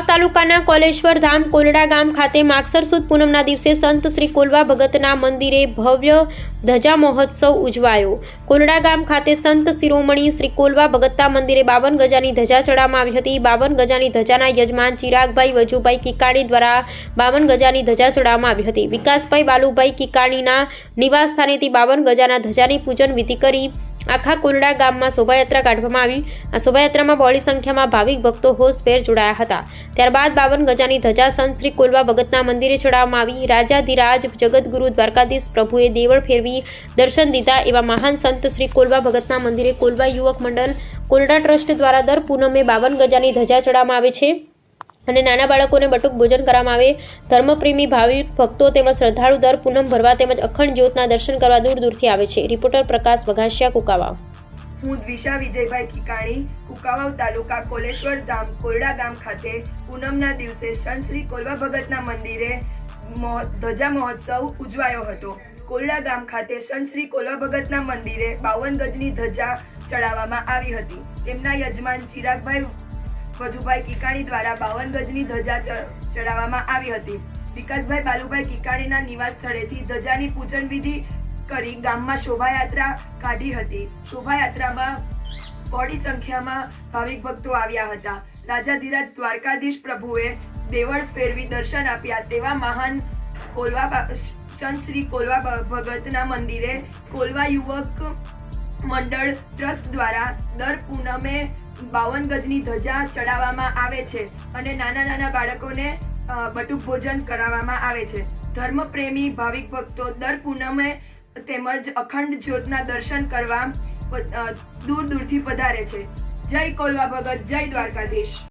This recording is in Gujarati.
વાવ તાલુકાના કોલેશ્વર ધામ કોલડા ગામ ખાતે માગસર સુદ પૂનમના દિવસે સંત શ્રી કોલવા ભગતના મંદિરે ભવ્ય ધજા મહોત્સવ ઉજવાયો. કોલડા ગામ ખાતે સંત શિરોમણી શ્રી કોલવા ભગતના મંદિરે બાવન ગજાની ધજા ચડાવવામાં આવી હતી. બાવન ગજાની ધજાના યજમાન ચિરાગભાઈ વજુભાઈ કિકાણી દ્વારા બાવન ગજાની ધજા ચડાવવામાં આવી હતી. વિકાસભાઈ બાલુભાઈ કિકાણીના નિવાસ સ્થાનેથી બાવન ગજાના ધજાની પૂજન વિધિ કરી આખા કોલડા ગામમાં શોભાયાત્રા કાઢવામાં આવી. આ શોભાયાત્રામાં બહોળી સંખ્યામાં ભાવિક ભક્તો હોશભેર જોડાયા હતા. ત્યારબાદ બાવન ગજાની ધજા સંત શ્રી કોલવા ભગતના મંદિરે ચડાવવામાં આવી. રાજાધિરાજ જગતગુરુ દ્વારકાધીશ પ્રભુએ દેવળ ફેરવી દર્શન દીધા એવા મહાન સંત શ્રી કોલવા ભગતના મંદિરે કોલવા યુવક મંડળ કોલડા ટ્રસ્ટ દ્વારા દર પૂનમે બાવન ગજાની ધજા ચડાવવામાં આવે છે. અને નાના બાળકોને બટુક ભોજન કરવામાં આવે. ધર્મપ્રેમી, ભાવિક ભક્તો તેમજ શ્રદ્ધાળુ દર પૂનમ ભરવા તેમજ અખંડ જ્યોતના દર્શન કરવા દૂર દૂરથી આવે છે. રિપોર્ટર પ્રકાશ વઘાસિયા, કુકાવા. હું દ્વિષા વિજયભાઈ કિકાણી, કુકાવાવ તાલુકા કોલેશ્વર ધામ, કોરડા ગામ ખાતે પૂનમના દિવસે સંત શ્રી કોલવા ભગતના મંદિરે ધજા મહોત્સવ ઉજવાયો હતો. કોરડા ગામ ખાતે સંત શ્રી કોલવા ભગતના મંદિરે બાવન ગજની ધજા ચડાવવામાં આવી હતી. તેમના યજમાન ચિરાગભાઈ વજુભાઈ કિકાણી દ્વારા બાવન ગજની ધજા ચડાવવામાં આવી હતી. વિકાસભાઈ બાલુભાઈ કિકાણીના નિવાસ સ્થળેથી ધજાની પૂજન વિધિ કરી ગામમાં શોભાયાત્રા કાઢી હતી. શોભાયાત્રામાં બોડી સંખ્યામાં ભાવિક ભક્તો આવ્યા હતા. રાજાધિરાજ દ્વારકાધીશ પ્રભુએ દેવળ ફેરવી દર્શન આપ્યા તેવા મહાન કોલવા સંત શ્રી કોલવા ભગતના મંદિરે કોલવા યુવક મંડળ ટ્રસ્ટ દ્વારા દર પૂનમે બાવન ગજની ધજા ચડાવવામાં આવે છે અને નાના નાના બાળકોને બટુક ભોજન કરાવવામાં આવે છે. ધર્મપ્રેમી ભાવિક ભક્તો દર પૂનમે તેમજ અખંડ જ્યોતના દર્શન કરવા દૂર દૂરથી પધારે છે. જય કોલવા ભગત, જય દ્વારકાધીશ.